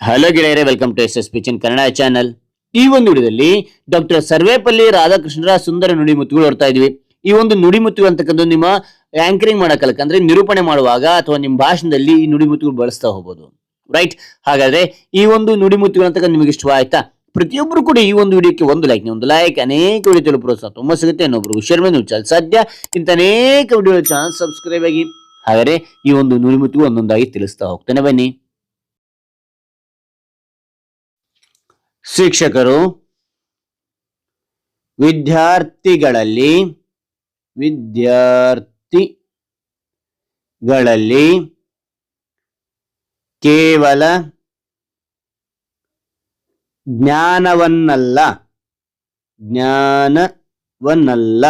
Hello ಗೆಳೆಯರೇ welcome to S S ಪಿಚಿನ್ Kannada channel ಈ ಒಂದು ವಿಡಿಯೋದಲ್ಲಿ ಡಾಕ್ಟರ್ ಸರ್ವೇಪಲ್ಲಿ ರಾಧಾಕೃಷ್ಣರ ಸುಂದರ ನುಡಿಮುತ್ತುಗಳು ನೋಡ್ತಾ ಇದೀವಿ. ಈ ಒಂದು ನುಡಿಮುತ್ತು ಅಂತಕ್ಕಂಥ ನಿಮ್ಮ ಆಂಕರಿಂಗ್ ಮಾಡಕಲಕ ಅಂದ್ರೆ ನಿರೂಪಣೆ ಮಾಡುವಾಗ ಅಥವಾ ನಿಮ್ಮ ಭಾಷಣದಲ್ಲಿ ಈ ನುಡಿಮುತ್ತುಗಳು ಬಳಸ್ತಾ ಹೋಗ್ಬೋದು. ರೈಟ್ ಹಾಗಾದ್ರೆ ಈ ಒಂದು ನುಡಿಮುತ್ತುಗಳು ಅಂತಕ್ಕಂಥ ನಿಮಗೆ ಇಷ್ಟವಾಯ್ತಾ ಪ್ರತಿಯೊಬ್ಬರು ಕೂಡ ಈ ಒಂದು ವಿಡಿಯೋಕ್ಕೆ ಒಂದು ಲೈಕ್ ಒಂದು ಲೈಕ್ ಅನೇಕ ವಿಡಿಯೋ ಪ್ರೋತ್ಸಾಹ ತುಂಬ ಸಿಗುತ್ತೆ. ಇನ್ನೊಬ್ರು ಹುಷಾರ್ ಮೇಲೆ ಚಾನಲ್ ಸಾಧ್ಯ? ಇಂತ ಅನೇಕ ವಿಡಿಯೋ ಚಾನಲ್ ಸಬ್ಸ್ಕ್ರೈಬ್ ಆಗಿ. ಹಾಗಾದ್ರೆ ಈ ಒಂದು ನುಡಿಮುತ್ತು ಒಂದೊಂದಾಗಿ ತಿಳಿಸ್ತಾ ಹೋಗ್ತಾನೆ ಬನ್ನಿ. ಶಿಕ್ಷಕರು ವಿದ್ಯಾರ್ಥಿಗಳಲ್ಲಿ ವಿದ್ಯಾರ್ಥಿಗಳಲ್ಲಿ ಕೇವಲ ಜ್ಞಾನವನ್ನಲ್ಲ ಜ್ಞಾನವನ್ನಲ್ಲ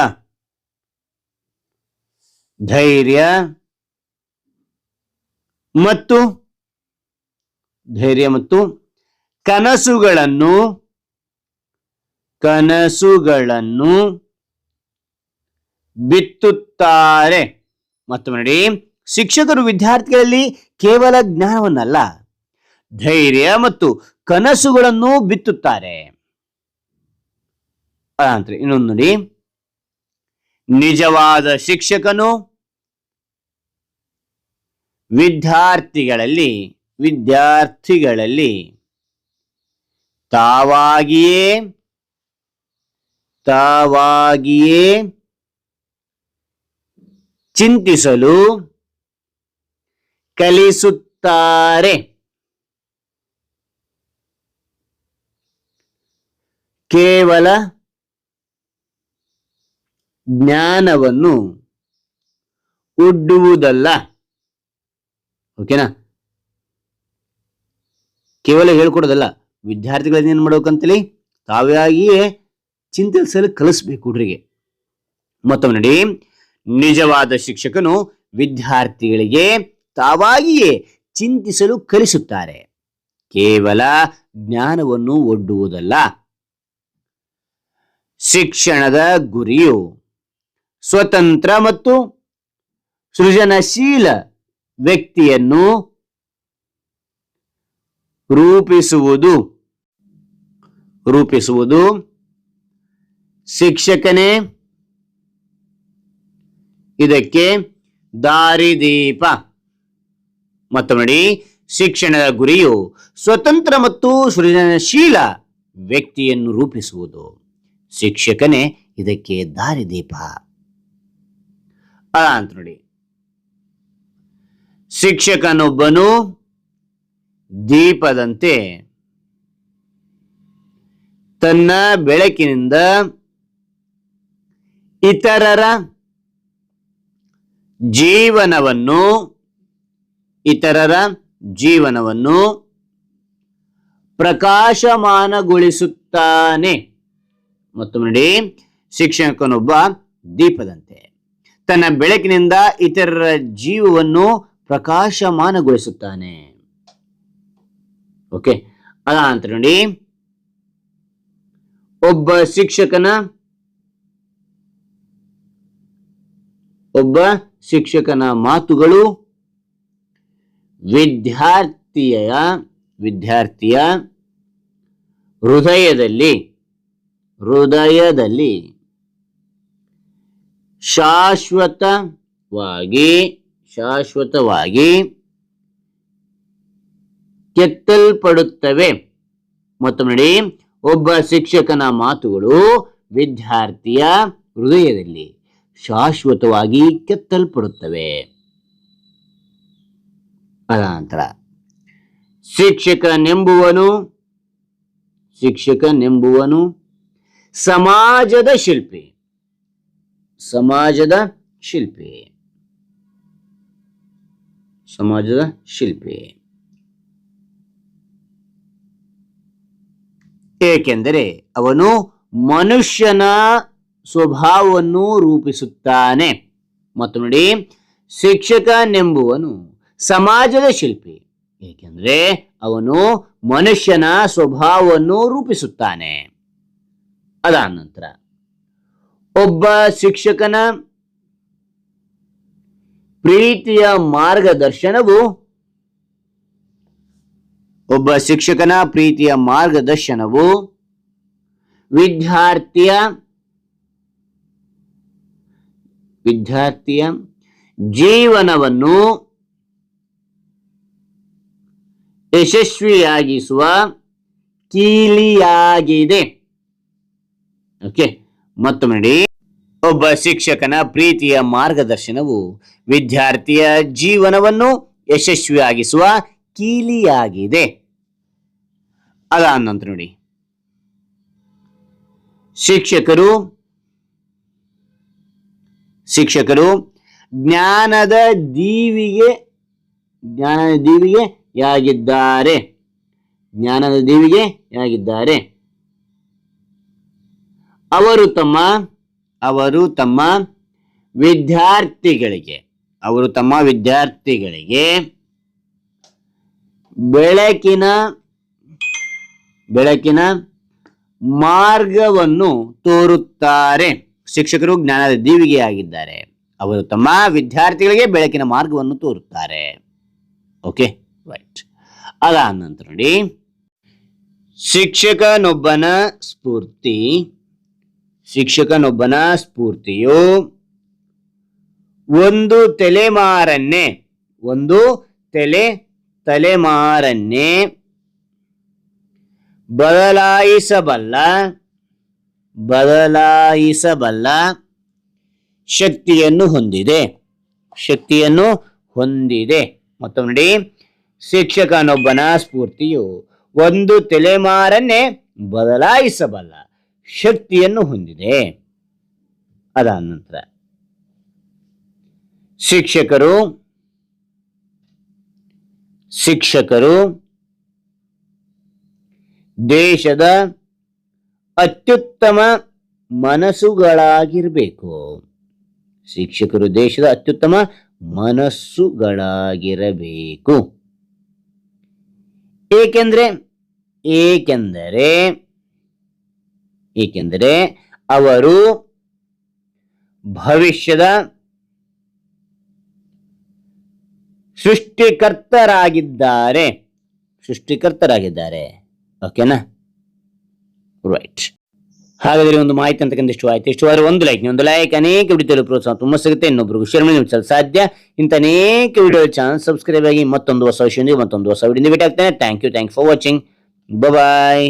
ಧೈರ್ಯ ಮತ್ತು ಧೈರ್ಯ ಮತ್ತು ಕನಸುಗಳನ್ನು ಕನಸುಗಳನ್ನು ಬಿತ್ತುತ್ತಾರೆ. ಮತ್ತು ನೋಡಿ, ಶಿಕ್ಷಕರು ವಿದ್ಯಾರ್ಥಿಗಳಲ್ಲಿ ಕೇವಲ ಜ್ಞಾನವನ್ನಲ್ಲ, ಧೈರ್ಯ ಮತ್ತು ಕನಸುಗಳನ್ನು ಬಿತ್ತುತ್ತಾರೆ. ಅದಂತ್ರಿ ಇನ್ನೊಂದು ನೋಡಿ, ನಿಜವಾದ ಶಿಕ್ಷಕನು ವಿದ್ಯಾರ್ಥಿಗಳಲ್ಲಿ ವಿದ್ಯಾರ್ಥಿಗಳಲ್ಲಿ ತಾವಾಗಿಯೇ ತಾವಾಗಿಯೇ ಚಿಂತಿಸಲು ಕಲಿಸುತ್ತಾರೆ. ಕೇವಲ ಜ್ಞಾನವನ್ನು ಉಡ್ಡುವುದಲ್ಲ ಓಕೆನಾ ಕೇವಲ ಹೇಳ್ಕೊಡೋದಲ್ಲ. ವಿದ್ಯಾರ್ಥಿಗಳನ್ನ ಏನು ಮಾಡ್ಬೇಕಂತೇಳಿ ತಾವಾಗಿಯೇ ಚಿಂತಿಸಲು ಕಲಿಸ್ಬೇಕು ಹುಡುಗರಿಗೆ ಮತ್ತೊಮ್ಮೆ ನೋಡಿ, ನಿಜವಾದ ಶಿಕ್ಷಕನು ವಿದ್ಯಾರ್ಥಿಗಳಿಗೆ ತಾವಾಗಿಯೇ ಚಿಂತಿಸಲು ಕಲಿಸುತ್ತಾರೆ. ಕೇವಲ ಜ್ಞಾನವನ್ನು ಒಡ್ಡುವುದಲ್ಲ. ಶಿಕ್ಷಣದ ಗುರಿಯು ಸ್ವತಂತ್ರ ಮತ್ತು ಸೃಜನಶೀಲ ವ್ಯಕ್ತಿಯನ್ನು ರೂಪಿಸುವುದು. ರೂಪಿಸುವುದು. ಶಿಕ್ಷಕನೇ, ಇದಕ್ಕೆ ದಾರಿದೀಪ. ಮತ್ತು ನೋಡಿ ಶಿಕ್ಷಣದ ಗುರಿಯು ಸ್ವತಂತ್ರ ಮತ್ತು ಸೃಜನಶೀಲ ವ್ಯಕ್ತಿಯನ್ನು ರೂಪಿಸುವುದು. ಶಿಕ್ಷಕನೇ ಇದಕ್ಕೆ ದಾರಿದೀಪ. ಅದ ಅಂತ ನೋಡಿ. ಶಿಕ್ಷಕನೊಬ್ಬನು ದೀಪದಂತೆ ತನ್ನ ಬೆಳಕಿನಿಂದ ಇತರರ ಜೀವನವನ್ನು ಇತರರ ಜೀವನವನ್ನು ಪ್ರಕಾಶಮಾನಗೊಳಿಸುತ್ತಾನೆ. ಮತ್ತು ನೋಡಿ, ಶಿಕ್ಷಕನೊಬ್ಬ ದೀಪದಂತೆ. ತನ್ನ ಬೆಳಕಿನಿಂದ ಇತರರ ಜೀವವನ್ನು ಪ್ರಕಾಶಮಾನಗೊಳಿಸುತ್ತಾನೆ. ಓಕೆ ಅದ ಅಂತ ನೋಡಿ ಒಬ್ಬ ಶಿಕ್ಷಕನ ಒಬ್ಬ ಶಿಕ್ಷಕನ ಮಾತುಗಳು ವಿದ್ಯಾರ್ಥಿಯ ವಿದ್ಯಾರ್ಥಿಯ ಹೃದಯದಲ್ಲಿ ಹೃದಯದಲ್ಲಿ ಶಾಶ್ವತವಾಗಿ ಶಾಶ್ವತವಾಗಿ ಕೆತ್ತಲ್ಪಡುತ್ತವೆ. ಮತ್ತು ನೋಡಿ ಒಬ್ಬ ಶಿಕ್ಷಕನ ಮಾತುಗಳು ವಿದ್ಯಾರ್ಥಿಯ ಹೃದಯದಲ್ಲಿ ಶಾಶ್ವತವಾಗಿ ಕೆತ್ತಲ್ಪಡುತ್ತವೆ. ಅನಂತರ ಶಿಕ್ಷಕನೆಂಬುವನು ಶಿಕ್ಷಕನೆಂಬುವನು ಸಮಾಜದ ಶಿಲ್ಪಿ ಸಮಾಜದ ಶಿಲ್ಪಿ ಸಮಾಜದ ಶಿಲ್ಪಿ. ಏಕೆಂದರೆ ಅವನು ಮನುಷ್ಯನ ಸ್ವಭಾವವನ್ನು ರೂಪಿಸುತ್ತಾನೆ. ಮತ್ತು ನೋಡಿ, ಶಿಕ್ಷಕನೆಂಬುವನು ಸಮಾಜದ ಶಿಲ್ಪಿ, ಏಕೆಂದರೆ ಅವನು ಮನುಷ್ಯನ ಸ್ವಭಾವವನ್ನು ರೂಪಿಸುತ್ತಾನೆ. ಅದಾದ ನಂತರ, ಒಬ್ಬ ಶಿಕ್ಷಕನ ಪ್ರೀತಿಯ ಮಾರ್ಗದರ್ಶನವು ಒಬ್ಬ ಶಿಕ್ಷಕನ ಪ್ರೀತಿಯ ಮಾರ್ಗದರ್ಶನವು ವಿದ್ಯಾರ್ಥಿಯ ವಿದ್ಯಾರ್ಥಿಯ ಜೀವನವನ್ನು ಯಶಸ್ವಿಯಾಗಿಸುವ ಕೀಲಿಯಾಗಿದೆ. ಓಕೆ ಮತ್ತೊಮ್ಮೆ ನೋಡಿ ಒಬ್ಬ ಶಿಕ್ಷಕನ ಪ್ರೀತಿಯ ಮಾರ್ಗದರ್ಶನವು ವಿದ್ಯಾರ್ಥಿಯ ಜೀವನವನ್ನು ಯಶಸ್ವಿಯಾಗಿಸುವ ಕೀಲಿಯಾಗಿದೆ. ನಂತರ ನೋಡಿ. ಶಿಕ್ಷಕರು ಶಿಕ್ಷಕರು ಜ್ಞಾನದ ದೀವಿಗೆ ಜ್ಞಾನದ ದೀವಿಗೆ ಯಾಗಿದ್ದಾರೆ? ಜ್ಞಾನದ ದೀವಿಗೆ ಯಾಗಿದ್ದಾರೆ? ಅವರು ತಮ್ಮ ಅವರು ತಮ್ಮ ವಿದ್ಯಾರ್ಥಿಗಳಿಗೆ, ಅವರು ತಮ್ಮ ವಿದ್ಯಾರ್ಥಿಗಳಿಗೆ ಬೆಳಕಿನ ಬೆಳಕಿನ ಮಾರ್ಗವನ್ನು ತೋರುತ್ತಾರೆ. ಶಿಕ್ಷಕರು ಜ್ಞಾನದ ದೀವಿಗೆಯಾಗಿದ್ದಾರೆ ಅವರು ತಮ್ಮ ವಿದ್ಯಾರ್ಥಿಗಳಿಗೆ ಬೆಳಕಿನ ಮಾರ್ಗವನ್ನು ತೋರುತ್ತಾರೆ. Okay, right. ಅದಾದ ನಂತರ ನೋಡಿ. ಶಿಕ್ಷಕನೊಬ್ಬನ ಸ್ಫೂರ್ತಿ, ಶಿಕ್ಷಕನೊಬ್ಬನ ಸ್ಫೂರ್ತಿಯು ಒಂದು ತಲೆಮಾರನ್ನೇ, ಒಂದು ತಲೆ ತಲೆಮಾರನ್ನೇ ಬದಲಾಯಿಸಬಲ್ಲ ಬದಲಾಯಿಸಬಲ್ಲ ಶಕ್ತಿಯನ್ನು ಹೊಂದಿದೆ. ಶಕ್ತಿಯನ್ನು ಹೊಂದಿದೆ. ಮತ್ತೊಮ್ಮೆ ನೋಡಿ, ಶಿಕ್ಷಕನೊಬ್ಬನ ಸ್ಫೂರ್ತಿಯು ಒಂದು ತಲೆಮಾರನ್ನೇ ಬದಲಾಯಿಸಬಲ್ಲ ಶಕ್ತಿಯನ್ನು ಹೊಂದಿದೆ. ಅದಾದ ನಂತರ, ಶಿಕ್ಷಕರು ಶಿಕ್ಷಕರು ದೇಶದ ಅತ್ಯುತ್ತಮ ಮನಸ್ಸುಗಳಾಗಿರಬೇಕು. ಶಿಕ್ಷಕರು ದೇಶದ ಅತ್ಯುತ್ತಮ ಮನಸ್ಸುಗಳಾಗಿರಬೇಕು. ಏಕೆಂದರೆ ಏಕೆಂದರೆ ಏಕೆಂದರೆ ಅವರು ಭವಿಷ್ಯದ ಸೃಷ್ಟಿಕರ್ತರಾಗಿದ್ದಾರೆ. ಸೃಷ್ಟಿಕರ್ತರಾಗಿದ್ದಾರೆ. ಓಕೆನಾ ರೈಟ್ ಹಾಗಾದ್ರೆ ಒಂದು ಮಾಹಿತಿ ಅಂತಕ್ಕಂಥ ಇಷ್ಟು ಆಯ್ತು. ಇಷ್ಟವಾದ್ರೆ ಒಂದು ಲೈಕ್ ಒಂದು ಲೈಕ್ ಅನೇಕ ವಿಡಿಯೋದಲ್ಲಿ ಪ್ರೋತ್ಸಾಹ ತುಂಬ ಸಿಗುತ್ತೆ. ಇನ್ನೊಬ್ಬರಿಗೂ ಶೇರ್ ಮಾಡಿ ನಿಮ್ಗೆ ಸಾಧ್ಯ. ಇಂಥ ಅನೇಕ ವಿಡಿಯೋ ಚಾನಲ್ ಸಬ್ಸ್ಕ್ರೈಬ್ ಆಗಿ ಮತ್ತೊಂದು ಹೊಸ ವಿಷಯದೊಂದಿಗೆ ಮತ್ತೊಂದು ಹೊಸ ವಿಡಿಯೋ ಭೇಟಿ ಆಗ್ತೇನೆ. Thank you thank for watching bye